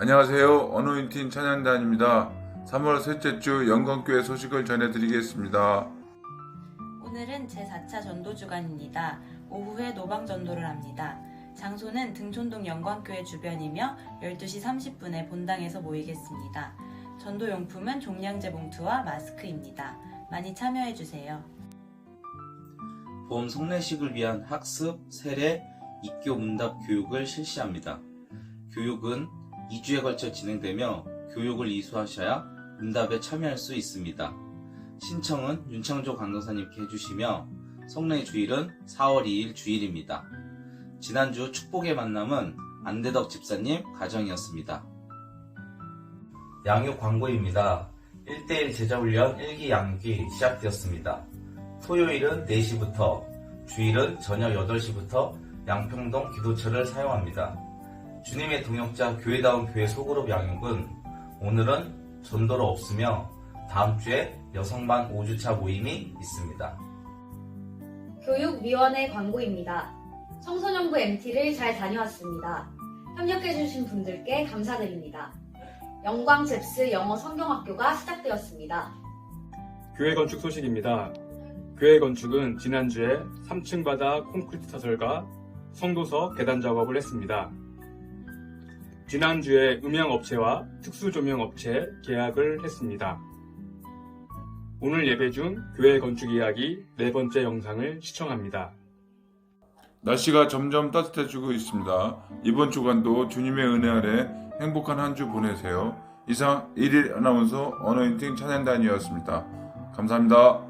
안녕하세요. 어노인팅 찬양단입니다. 3월 셋째 주 영광교회 소식을 전해드리겠습니다. 오늘은 제4차 전도 주간입니다. 오후에 노방 전도를 합니다. 장소는 등촌동 영광교회 주변이며 12시 30분에 본당에서 모이겠습니다. 전도 용품은 종량제 봉투와 마스크입니다. 많이 참여해 주세요. 봄 성례식을 위한 학습, 세례, 입교 문답 교육을 실시합니다. 교육은 2주에 걸쳐 진행되며 교육을 이수하셔야 문답에 참여할 수 있습니다. 신청은 윤창조 강도사님께 해주시며 성례 주일은 4월 2일 주일입니다. 지난주 축복의 만남은 안대덕 집사님 가정이었습니다. 양육 광고입니다. 1대1 제자훈련 1기 양육이 시작되었습니다. 토요일은 4시부터, 주일은 저녁 8시부터 양평동 기도처를 사용합니다. 주님의 동역자 교회다운 교회 소그룹 양육은 오늘은 전도로 없으며 다음 주에 여성반 5주차 모임이 있습니다. 교육위원회 광고입니다. 청소년부 MT를 잘 다녀왔습니다. 협력해주신 분들께 감사드립니다. 영광 잽스 영어 성경학교가 시작되었습니다. 교회 건축 소식입니다. 교회 건축은 지난주에 3층 바닥 콘크리트 타설과 성도서 계단 작업을 했습니다. 지난주에 음향업체와 특수조명업체 계약을 했습니다. 오늘 예배 중 교회 건축 이야기 네 번째 영상을 시청합니다. 날씨가 점점 따뜻해지고 있습니다. 이번 주간도 주님의 은혜 아래 행복한 한 주 보내세요. 이상 1일 아나운서 어노인팅 찬양단이었습니다. 감사합니다.